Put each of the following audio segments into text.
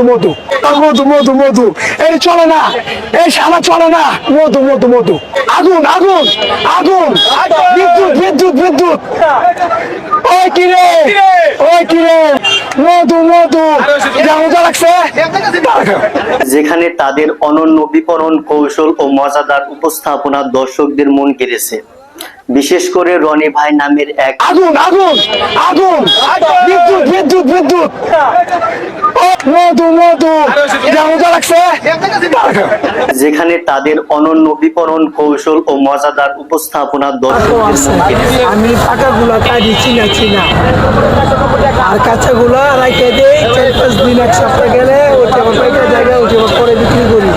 মধু মধু। মধু এই চলে না। এই শালা চলে না। মধু মধু মধু। আগুন আগুন আগুন। বিদ্যুৎ বিদ্যুৎ বিদ্যুৎ। ওই কিরে ওই কিরে মধু মধু। লাগছে? যেখানে তাদের অনন্য বিপণন কৌশল ও মজাদার উপস্থাপনা দর্শকদের মন কেড়েছে। বিশেষ করে রনি ভাই নামের এক আগুন আগুন আগুন। বিদ্যুৎ বিদ্যুৎ বিদ্যুৎ ও, মধু মধু এটা মজা লাগছে যেখানে তাদের অনন্য বিপণন কৌশল ও মজাদার উপস্থাপনা দর্শকদের আমি পাকা কাটি চিনা চিনা। আর কাঁচা রাখে দেই চার পাঁচ দিন এক সপ্তাহ গেলে ওইটা আবার পাইকার জায়গায় ওইটা আবার পরে বিক্রি করি।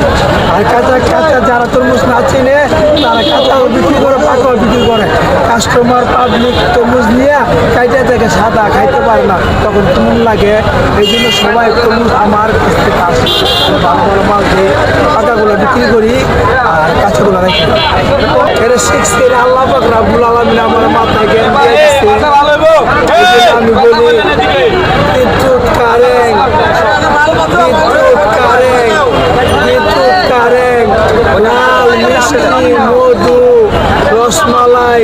আর কাঁচা কাঁচা যারা তরমুজ না চিনে তারা কাঁচা বিক্রি করে বিক্রি করে। কাস্টমার পাবলিক তরমুজ নিয়ে কাইটা থেকে সাদা খাইতে পারে না। তখন কেমন লাগে। এই জন্য সবাই তরমুজ আমার ভালো ভালো মাল দিয়ে পাকাগুলো বিক্রি করি আর কাঁচাগুলো রাখি। এটা থেকে আল্লাহ পাক রাবুল আলমিন আমার মাথায় জ্ঞান দিয়ে জন্য আমি বলি বিদ্যুৎ কারেন্ট বিদ্যুৎ কারেন্ট বিদ্যুৎ কারেন্ট লাল মিষ্টি মধু রসমালাই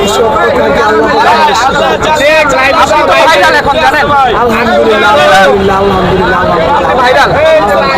এইসব কথাকে আল্লাহ আলহামদুলিল্লাহ আলহামদুলিল্লাহ আলহামদুলিল্লাহ। আলহামদুলিল্লাহ